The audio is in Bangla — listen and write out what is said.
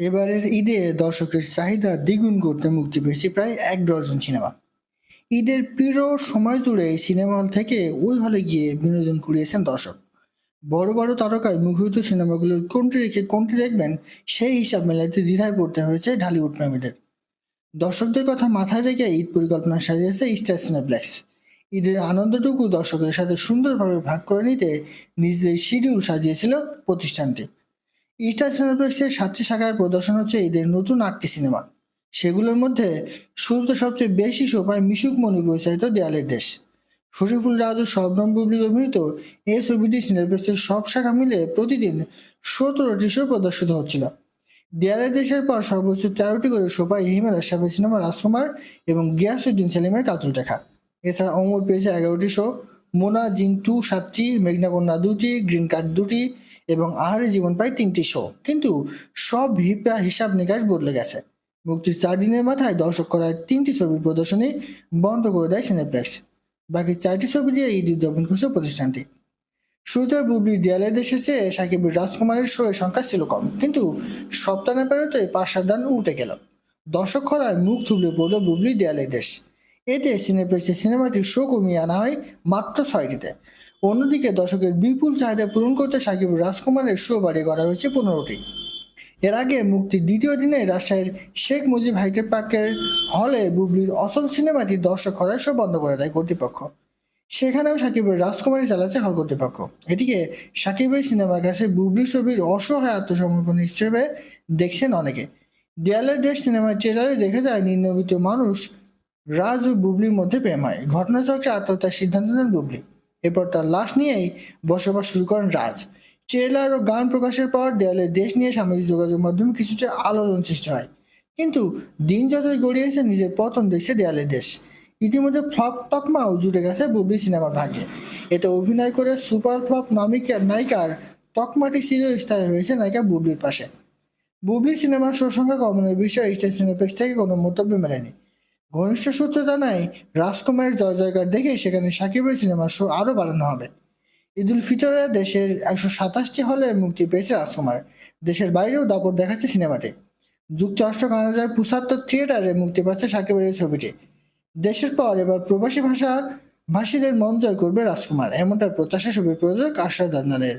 এবারের ঈদে দর্শকের চাহিদা দ্বিগুণ করতে মুক্তি পেয়েছে প্রায় এক ডজন সিনেমা। ঈদের প্রিয় সময় জুড়ে সিনেমা হল থেকে ওই হলে গিয়ে বিনোদন কুড়িয়েছেন দর্শক। বড় বড় তারকায় মুখরিত সিনেমাগুলোর কোনটি রেখে কোনটি দেখবেন সেই হিসাব মেলাতে দ্বিধায় পড়তে হয়েছে ঢালিউড প্রেমীদের। দর্শকদের কথা মাথায় রেখে ঈদ পরিকল্পনা সাজিয়েছে স্টার সিনেপ্লেক্স। ঈদের আনন্দটুকু দর্শকের সাথে সুন্দরভাবে ভাগ করে নিতে নিজেদের শিডিউল সাজিয়েছিল প্রতিষ্ঠানটি। স্টার সিনেপ্লেক্সের সাতটি শাখার প্রদর্শন হচ্ছে ঈদের নতুন আটটি সিনেমা। সেগুলোর মধ্যে শুরুতে সবচেয়ে বেশি শো পায় মিশুক মনি পরিচালিত দেয়ালের দেশ। শশীফুল রাজ ও শবনম অভিনীত এই ছবিটি সিনেপ্লেক্সের সব শাখা মিলে প্রতিদিন সতেরোটি শো প্রদর্শিত হচ্ছিল। দেয়ালের দেশের পর সর্বোচ্চ তেরোটি করে শো পায় হিমেল সিনেমা রাজকুমার এবং গিয়াসুদ্দিন সেলিমের কাজল রেখা। এছাড়া অমর পেয়েছে এগারোটি শো। মোনা জিন টু সাতটি মেঘনাকন্যা দুটি, গ্রিন কার্ড দুটি এবং আহারে জীবন পায় তিনটি শো। কিন্তু সব হিপা হিসাব নিকাশ বদলে গেছে। মুক্তির চার দিনের মাথায় দর্শক করার তিনটি ছবির প্রদর্শনী বন্ধ করে দেয় সিনেপ্লেক্স। বাকি চারটি ছবি দিয়ে ঈদ উদযাপন করছে প্রতিষ্ঠানটি। শুরুতে বুবলি দেয়ালের দেশে চেয়ে সাকিবের রাজকুমারের শো এর সংখ্যা ছিল কম, কিন্তু সপ্তাহ পেরোতে পাঁচ সাত দান উল্টে গেল। দর্শক খরায় মুখ থুবড়ে পড়ল বুবলি দেয়ালের দেশ। এতে সিনেপ্লেক্সের সিনেমাটির শো কমিয়ে আনা হয় মাত্র ছয়টিতে। অন্যদিকে দর্শকের বিপুল চাহিদা পূরণ করতে সাকিব রাজকুমারের শো বাড়িয়ে করা হয়েছে পনেরোটি। এর আগে মুক্তির দ্বিতীয় দিনে রাজশাহীর শেখ মুজিব হাইটেক পার্কের হলে বুবলির অসল সিনেমাটি দর্শক খরায় শো বন্ধ করে দেয় কর্তৃপক্ষ। সেখানেও সাকিবের রাজকুমারী চালাচ্ছে হল কর্তৃপক্ষ। এটিকে সাকিবের সিনেমার কাছে বুবলি ছবির অসহায় আত্মসমর্পণ হিসেবে দেখছেন অনেকে। দেয়ালের দেশ সিনেমার ট্রেলারে দেখা যায় নিম্নবিত্ত মানুষ রাজ ও বুবলির মধ্যে প্রেম হয়। ঘটনাচক্রে আত্মহত্যার সিদ্ধান্ত নেন বুবলি। এরপর তার লাশ নিয়েই বসবাস শুরু করেন রাজ। ট্রেলার ও গান প্রকাশের পর দেয়ালের দেশ নিয়ে সামাজিক যোগাযোগ মাধ্যমে কিছুটা আলোড়ন সৃষ্টি হয়। কিন্তু দিন যতই গড়িয়েছে নিজের পতন দেখছে দেয়ালের দেশ। ইতিমধ্যে ফ্লপ তকমাও জুটে গেছে বুবলি সিনেমার ভাগ্যে এতে অভিনয় করে সুপার ফ্লপ নামিকা নায়িকার তকমাটি চিরস্থায়ী হয়েছে নায়িকা বুবলির পাশে। বুবলি সিনেমার শো সংখ্যা কমানোর বিষয়ে স্টার সিনেপ্লেক্স থেকে কোনো মন্তব্য মেলেনি। ঘনিষ্ঠ সূত্র জানায়, রাজকুমারের জয় জয়কার দেখে সেখানে সাকিবের সিনেমার শো আরও বাড়ানো হবে। ঈদুল ফিতরে দেশের একশো সাতাশটি হলে মুক্তি পেয়েছে রাজকুমার। দেশের বাইরেও দাপট দেখাচ্ছে সিনেমাটি। যুক্তরাষ্ট্র, কানাডার পঁচাত্তর থিয়েটারে মুক্তি পাচ্ছে সাকিবের এই ছবিটি। দেশের পর এবার প্রবাসী ভাষা ভাষীদের মন জয় করবে রাজকুমার, এমনটার প্রত্যাশা ছবির প্রযোজক আশা দান্দানের